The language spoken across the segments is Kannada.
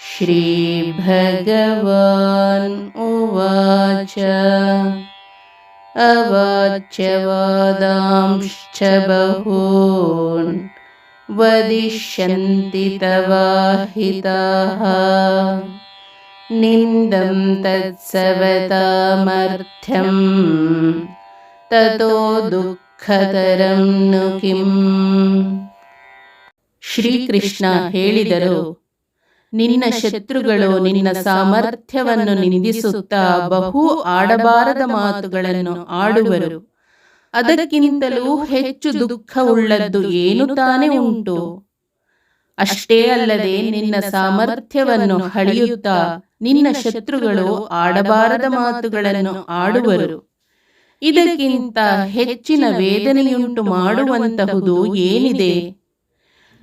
ಶ್ರೀ ಭಗವಾನ್ ಉವಾಚ अवाच्यवादांश्च बहून् वदिष्यन्ति तवाहिताः निन्दं तत्सवतामर्थ्यं ततो दुःखतरं नु किम् ಶ್ರೀಕೃಷ್ಣ ಹೇಳಿದರು ನಿನ್ನ ಶತ್ರುಗಳು ನಿನ್ನ ಸಾಮರ್ಥ್ಯವನ್ನು ನಿಂದಿಸುತ್ತಾ ಬಹು ಆಡಬಾರದ ಮಾತುಗಳನ್ನು ಆಡುವರು. ಅದಕ್ಕಿಂತಲೂ ಹೆಚ್ಚು ದುಃಖವುಳ್ಳದ್ದು ಏನು ತಾನೇ ಉಂಟು? ಅಷ್ಟೇ ಅಲ್ಲದೆ ನಿನ್ನ ಸಾಮರ್ಥ್ಯವನ್ನು ಹಳಿಯುತ್ತಾ ನಿನ್ನ ಶತ್ರುಗಳು ಆಡಬಾರದ ಮಾತುಗಳನ್ನು ಆಡುವರು. ಇದಕ್ಕಿಂತ ಹೆಚ್ಚಿನ ವೇದನೆಯುಂಟು ಮಾಡುವಂತಹುದು ಏನಿದೆ?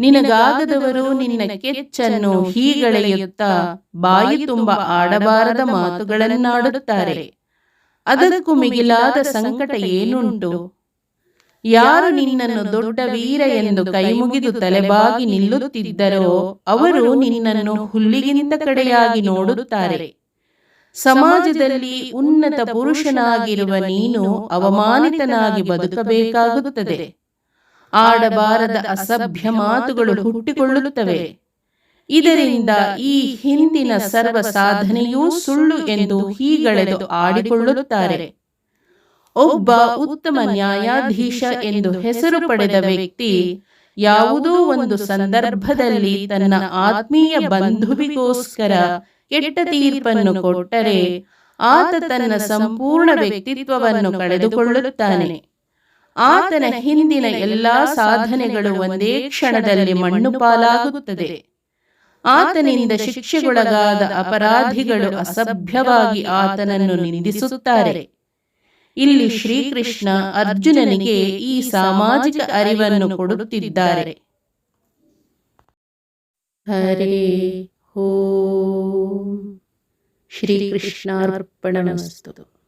ನಿನಗಾಗದವರು ನಿನ್ನ ಕೆಚ್ಚನ್ನು ಹೀಗಳೆಯುತ್ತಾ ಬಾಯಿ ತುಂಬ ಆಡಬಾರದ ಮಾತುಗಳನ್ನಾಡುತ್ತಾರೆ. ಅದಕ್ಕೂ ಮಿಗಿಲಾದ ಸಂಕಟ ಏನುಂಟು? ಯಾರು ನಿನ್ನನ್ನು ದೊಡ್ಡ ವೀರ ಎಂದು ಕೈಮುಗಿದು ತಲೆಬಾಗಿ ನಿಲ್ಲುತ್ತಿದ್ದರೋ ಅವರು ನಿನ್ನನ್ನು ಹುಲ್ಲಿಗಿಂತ ಕಡೆಯಾಗಿ ನೋಡುತ್ತಾರೆ. ಸಮಾಜದಲ್ಲಿ ಉನ್ನತ ಪುರುಷನಾಗಿರುವ ನೀನು ಅವಮಾನಿತನಾಗಿ ಬದುಕಬೇಕಾಗುತ್ತದೆ. ಆಡಬಾರದ ಅಸಭ್ಯ ಮಾತುಗಳು ಹುಟ್ಟಿಕೊಳ್ಳುತ್ತವೆ. ಇದರಿಂದ ಈ ಹಿಂದಿನ ಸರ್ವ ಸಾಧನೆಯೂ ಸುಳ್ಳು ಎಂದು ಹೀಗಳೆದು ಆಡಿಕೊಳ್ಳುತ್ತಾರೆ. ಒಬ್ಬ ಉತ್ತಮ ನ್ಯಾಯಾಧೀಶ ಎಂದು ಹೆಸರು ಪಡೆದ ವ್ಯಕ್ತಿ ಯಾವುದೋ ಒಂದು ಸಂದರ್ಭದಲ್ಲಿ ತನ್ನ ಆತ್ಮೀಯ ಬಂಧುವಿಗೋಸ್ಕರ ಕೆಟ್ಟ ತೀರ್ಪನ್ನು ಕೊಟ್ಟರೆ ಆತ ತನ್ನ ಸಂಪೂರ್ಣ ವ್ಯಕ್ತಿತ್ವವನ್ನು ಕಳೆದುಕೊಳ್ಳುತ್ತಾನೆ. ಆತನ ಹಿಂದಿನ ಎಲ್ಲಾ ಸಾಧನೆಗಳು ಒಂದೇ ಕ್ಷಣದಲ್ಲಿ ಮಣ್ಣು ಪಾಲಾಗುತ್ತದೆ. ಆತನಿಂದ ಶಿಕ್ಷೆಗೊಳಗಾದ ಅಪರಾಧಿಗಳು ಅಸಭ್ಯವಾಗಿ ಆತನನ್ನು ನಿಂದಿಸುತ್ತಾರೆ. ಇಲ್ಲಿ ಶ್ರೀಕೃಷ್ಣ ಅರ್ಜುನನಿಗೆ ಈ ಸಾಮಾಜಿಕ ಅರಿವನ್ನು ಕೊಡುತ್ತಿದ್ದಾರೆ. ಹರೇ ಹೋ ಶ್ರೀಕೃಷ್ಣಾರ್ಪಣಮಸ್ತು.